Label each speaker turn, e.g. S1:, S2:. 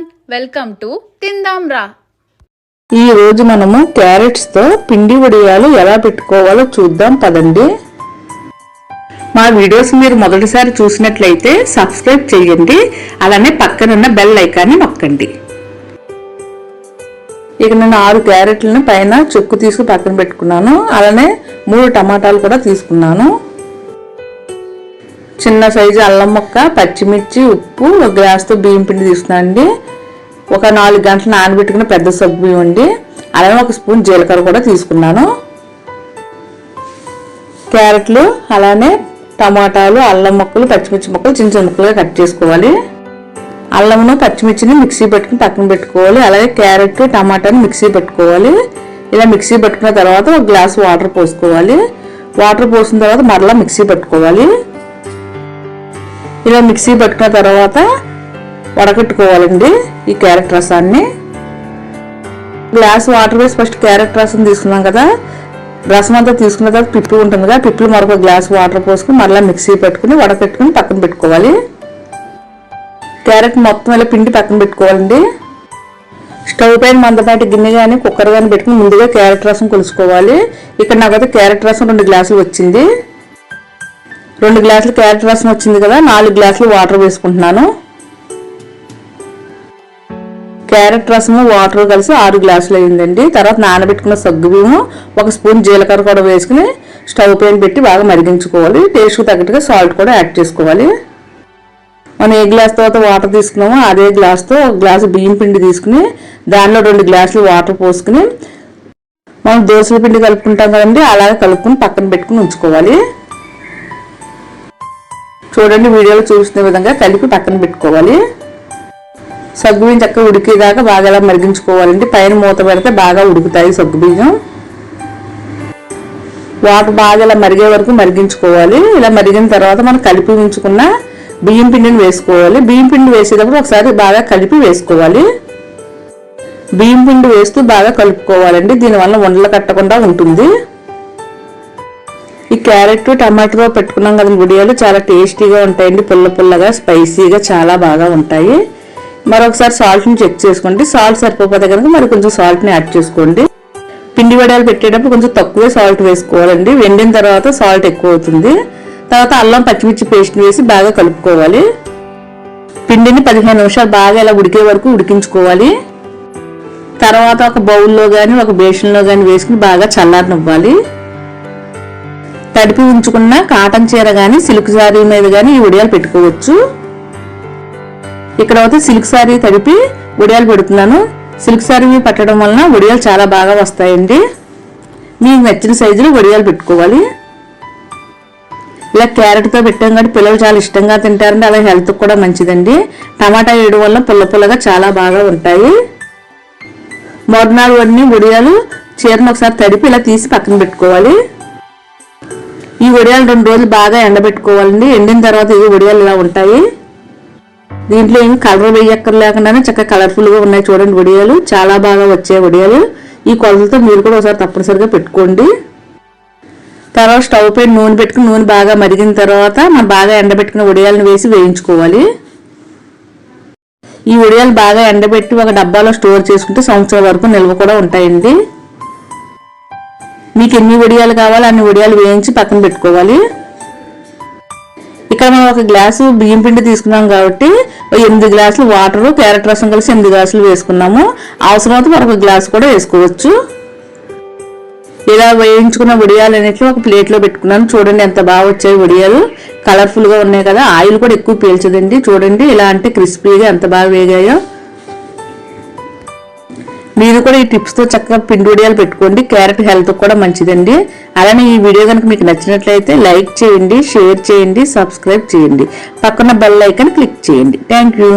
S1: Everyone welcome to తిందాం రా
S2: ఈ రోజు మనము క్యారెట్స్తో పిండి వడియాలు ఎలా పెట్టుకోవాలో చూద్దాం పదండి. మా వీడియోస్ మీరు మొదటిసారి చూసినట్లయితే సబ్స్క్రైబ్ చేయండి అలానే పక్కనున్న బెల్ ఐకాన్ని నొక్కండి. ఇక నేను ఆరు క్యారెట్లను పైన చెక్కు తీసుకు పక్కన పెట్టుకున్నాను అలానే మూడు టమాటాలు కూడా తీసుకున్నాను. చిన్న సైజు అల్లం ముక్క పచ్చిమిర్చి ఉప్పు ఒక గ్లాస్తో బియ్యం పిండి తీసుకున్నాను అండి ఒక నాలుగు గంటలు నానబెట్టుకున్న పెద్ద సగ్గు బియ్యం అండి అలానే ఒక స్పూన్ జీలకర్ర కూడా తీసుకున్నాను. క్యారెట్లు అలానే టమాటాలు అల్లం ముక్కలు పచ్చిమిర్చి ముక్కలు చిన్న చిన్న ముక్కలుగా కట్ చేసుకోవాలి. అల్లమును పచ్చిమిర్చిని మిక్సీ పెట్టుకుని పక్కన పెట్టుకోవాలి. అలాగే క్యారెట్ టమాటాని మిక్సీ పెట్టుకోవాలి. ఇలా మిక్సీ పెట్టుకున్న తర్వాత ఒక గ్లాస్ వాటర్ పోసుకోవాలి. వాటర్ పోసిన తర్వాత మరలా మిక్సీ పెట్టుకోవాలి. ఇలా మిక్సీ పెట్టుకున్న తర్వాత వడగట్టుకోవాలండి ఈ క్యారెట్ రసాన్ని. గ్లాస్ వాటర్ వేసి ఫస్ట్ క్యారెట్ రసం తీసుకున్నాం కదా. రసం అంతా తీసుకున్న తర్వాత పిప్పి ఉంటుంది కదా పిప్పులు మరొక గ్లాస్ వాటర్ పోసుకుని మరలా మిక్సీ పెట్టుకుని వడకట్టుకుని పక్కన పెట్టుకోవాలి. క్యారెట్ మొత్తం ఇలా పిండి పక్కన పెట్టుకోవాలండి. స్టవ్ పైన మందపాటి గిన్నె కానీ కుక్కర్ కానీ పెట్టుకుని ముందుగా క్యారెట్ రసం కొలుసుకోవాలి. ఇక్కడ నాకైతే క్యారెట్ రసం రెండు గ్లాసులు వచ్చింది. రెండు గ్లాసులు క్యారెట్ రసం వచ్చింది కదా నాలుగు గ్లాసులు వాటర్ వేసుకుంటున్నాను. క్యారెట్ రసము వాటర్ కలిసి ఆరు గ్లాసులు అయిందండి. తర్వాత నానబెట్టుకున్న సగ్గు బియ్యము ఒక స్పూన్ జీలకర్ర కూడా వేసుకుని స్టవ్ పైన పెట్టి బాగా మరిగించుకోవాలి. టేస్ట్కి తగ్గట్టుగా సాల్ట్ కూడా యాడ్ చేసుకోవాలి. మనం ఏ గ్లాస్ తర్వాత వాటర్ తీసుకున్నామో అదే గ్లాస్తో ఒక గ్లాసు బియ్యం పిండి తీసుకుని దానిలో రెండు గ్లాసులు వాటర్ పోసుకుని మనం దోశల పిండి కలుపుకుంటాం కదండి అలాగే కలుపుకుని పక్కన పెట్టుకుని ఉంచుకోవాలి. చూడండి వీడియోలో చూసిన విధంగా కలిపి పక్కన పెట్టుకోవాలి. సగ్గుబియ్యం చక్కగా ఉడికేదాకా బాగా ఇలా మరిగించుకోవాలండి. పైన మూత పెడితే బాగా ఉడుకుతాయి సగ్గుబియ్యం. వాటర్ బాగా ఇలా మరిగే వరకు మరిగించుకోవాలి. ఇలా మరిగిన తర్వాత మనం కలిపి ఉంచుకున్న బియ్యం పిండిని వేసుకోవాలి. బియ్యం పిండి వేసేటప్పుడు ఒకసారి బాగా కలిపి వేసుకోవాలి. బియ్యం పిండి వేస్తూ బాగా కలుపుకోవాలండి. దీనివల్ల వండలు కట్టకుండా ఉంటుంది. ఈ క్యారెట్ టమాటో పెట్టుకున్నాం కదా గుడియాలు చాలా టేస్టీగా ఉంటాయండి. పుల్ల పుల్లగా స్పైసీగా చాలా బాగా ఉంటాయి. మరొకసారి సాల్ట్ని చెక్ చేసుకోండి. సాల్ట్ సరిపోతే కనుక మరి కొంచెం సాల్ట్ని యాడ్ చేసుకోండి. పిండి వడాలు పెట్టేటప్పుడు కొంచెం తక్కువే సాల్ట్ వేసుకోవాలండి. వెండిన తర్వాత సాల్ట్ ఎక్కువ అవుతుంది తర్వాత అల్లం పచ్చిమిర్చి పేస్ట్ని వేసి బాగా కలుపుకోవాలి. పిండిని పదిహేను నిమిషాలు బాగా ఇలా ఉడికే వరకు ఉడికించుకోవాలి. తర్వాత ఒక బౌల్లో కానీ ఒక బేషన్లో కానీ వేసుకుని బాగా చల్లారనివ్వాలి. తడిపి ఉంచుకున్న కాటన్ చీర కానీ సిల్క్ శారీ మీద కానీ ఈ ఉడియాలు పెట్టుకోవచ్చు. ఇక్కడ అయితే సిల్క్ శారీ తడిపి ఉడియాలు పెడుతున్నాను. సిల్క్ శారీ పెట్టడం వలన ఉడియాలు చాలా బాగా వస్తాయండి. మీకు నచ్చిన సైజులో ఉడియాలు పెట్టుకోవాలి. ఇలా క్యారెట్తో పెట్టాం కాబట్టి పిల్లలు చాలా ఇష్టంగా తింటారండి. అలా హెల్త్కి కూడా మంచిదండి. టమాటా వేయడం వల్ల పుల్ల పుల్లగా చాలా బాగా ఉంటాయి. మరునాడు వడ్ని ఉడియాలు చీరను ఒకసారి తడిపి ఇలా తీసి పక్కన పెట్టుకోవాలి. ఈ వడియాలు రెండు రోజులు బాగా ఎండబెట్టుకోవాలండి. ఎండిన తర్వాత ఇవి వడియాలు ఇలా ఉంటాయి. దీంట్లో ఏం కలర్ వేయక్కర్ లేకుండానే చక్కగా కలర్ఫుల్గా ఉన్నాయి చూడండి వడియాలు. చాలా బాగా వచ్చాయి వడియాలు. ఈ కొలతలతో మీరు కూడా ఒకసారి తప్పనిసరిగా పెట్టుకోండి. తర్వాత స్టవ్ పైన నూనె పెట్టుకుని నూనె బాగా మరిగిన తర్వాత మనం బాగా ఎండబెట్టుకున్న వడియాలను వేసి వేయించుకోవాలి. ఈ వడియాలు బాగా ఎండబెట్టి ఒక డబ్బాలో స్టోర్ చేసుకుంటే సంవత్సరం వరకు నిల్వ కూడా ఉంటాయండి. మీకు ఎన్ని వడియాలు కావాలో అన్ని వడియాలు వేయించి పక్కన పెట్టుకోవాలి. ఇక్కడ మనం ఒక గ్లాసు బియ్యం పిండి తీసుకున్నాం కాబట్టి ఎనిమిది గ్లాసులు వాటర్ క్యారెట్ రసం కలిసి ఎనిమిది గ్లాసులు వేసుకున్నాము. అవసరమైతే మరొక గ్లాసు కూడా వేసుకోవచ్చు. ఇలా వేయించుకున్న వడియాలు అనేట్లు ఒక ప్లేట్లో పెట్టుకున్నాను. చూడండి ఎంత బాగా వచ్చాయి వడియాలు కలర్ఫుల్గా ఉన్నాయి కదా. ఆయిల్ కూడా ఎక్కువ పీల్చదండి. చూడండి ఇలా అంటే క్రిస్పీగా ఎంత బాగా వేగాయో. మీరు కూడా ఈ టిప్స్తో చక్కగా పిండి వడియాలు పెట్టుకోండి. క్యారెట్ హెల్త్ కూడా మంచిదండి. అలానే ఈ వీడియో కనుక మీకు నచ్చినట్లయితే లైక్ చేయండి షేర్ చేయండి సబ్స్క్రైబ్ చేయండి. పక్కన బెల్ ఐకన్ క్లిక్ చేయండి. Thank you